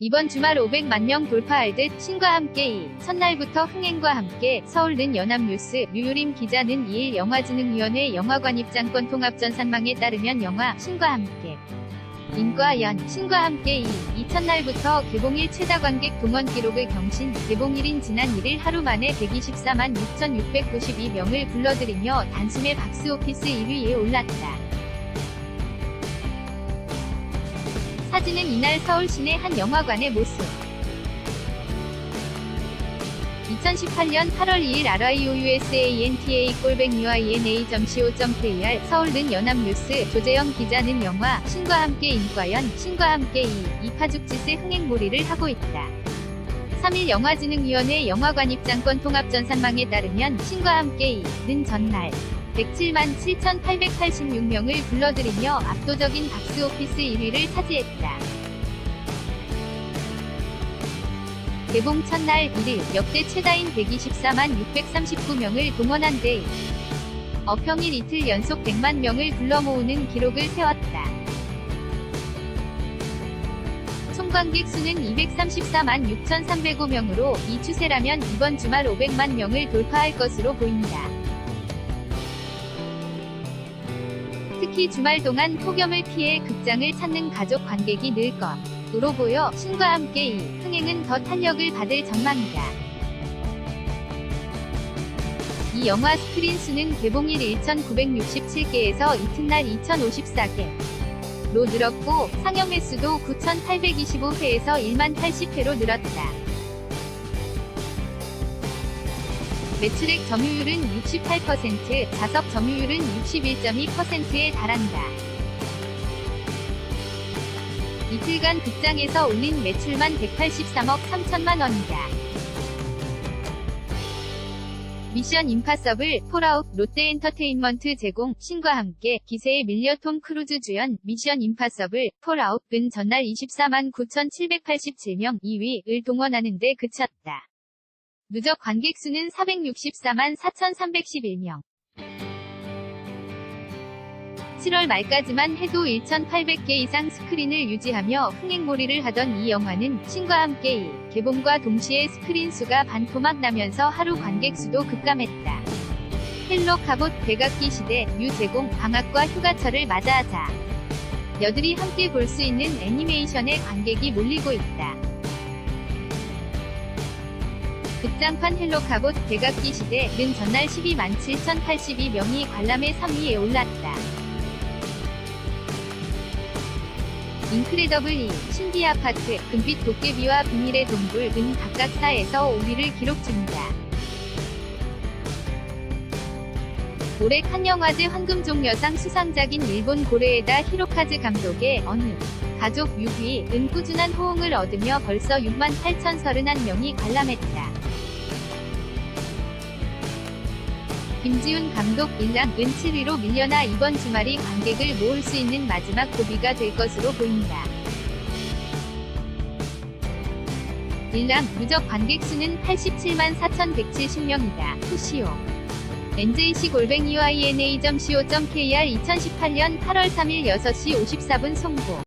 이번 주말 500만 명 돌파할 듯 신과 함께 이 첫날부터 흥행과 함께 서울 는 연합뉴스 류유림 기자는 2일 영화진흥위원회 영화관 입장권 통합 전산망에 따르면 영화 신과 함께 인과 연 신과 함께 이 이튿날부터 개봉일 최다 관객 동원 기록을 경신 개봉일인 지난 1일 하루 만에 124만 6,692명을 불러들이며 단숨에 박스오피스 1위에 올랐다. 사진은 이날 서울 시내 한 영화관의 모습. 2018년 8월 2일 RIOUSANTA 꼴백 UINA.co.kr 서울는 연합뉴스 조재영 기자는 영화 신과 함께 인과연 신과 함께 이 이파죽짓의 흥행몰이를 하고 있다. 3일 영화진흥위원회 영화관 입장권 통합 전산망에 따르면 신과 함께 이는 전날 107만 7,886명을 불러들이며 압도적인 박스오피스 1위를 차지했다. 개봉 첫날 1일 역대 최다인 124만 639명을 동원한 데 어평일 이틀 연속 100만 명을 불러 모으는 기록을 세웠다. 총관객 수는 234만 6,305명으로 이 추세라면 이번 주말 500만 명을 돌파할 것으로 보인다. 특히 주말 동안 폭염을 피해 극장을 찾는 가족 관객이 늘 것으로 보여 신과 함께 이 흥행은 더 탄력을 받을 전망이다. 이 영화 스크린 수는 개봉일 1,967개에서 이튿날 2,054개 로 늘었고 상영 횟수도 9,825회에서 1만 80회로 늘었다. 매출액 점유율은 68%, 자석 점유율은 61.2%에 달한다. 이틀간 극장에서 올린 매출만 183억 3천만 원이다. 미션 임파서블, 폴아웃, 롯데엔터테인먼트 제공, 신과 함께 기세에 밀려 톰 크루즈 주연, 미션 임파서블, 폴아웃은 전날 24만 9,787명 2위를 동원하는 데 그쳤다. 누적 관객 수는 464만 4,311명. 7월 말까지만 해도 1,800개 이상 스크린을 유지하며 흥행몰이를 하던 이 영화는 신과 함께 이 개봉과 동시에 스크린 수가 반토막 나면서 하루 관객 수도 급감했다. 헬로 카봇 백악기 시대 유 제공 방학과 휴가철을 맞아하자 여들이 함께 볼 수 있는 애니메이션에 관객이 몰리고 있다. 극장판 헬로 카봇 백악기 시대는 전날 12만 7,082명이 관람의 3위에 올랐다. 인크레더블 2, 신비 아파트, 금빛 도깨비와 비밀의 동굴 등 각각 4에서 5위를 기록 중이다. 올해 칸 영화제 황금종려상 수상작인 일본 고레에다 히로카즈 감독의 어느 가족 6위은 꾸준한 호응을 얻으며 벌써 6만 8,031명이 관람했다. 김지훈 감독 일랑은 7위로 밀려나 이번 주말이 관객을 모을 수 있는 마지막 고비가 될 것으로 보인다. 일랑 누적 관객 수는 87만 4,170명이다. 푸시오. NJC 골뱅이 YNA.co.kr 2018년 8월 3일 6시 54분 송고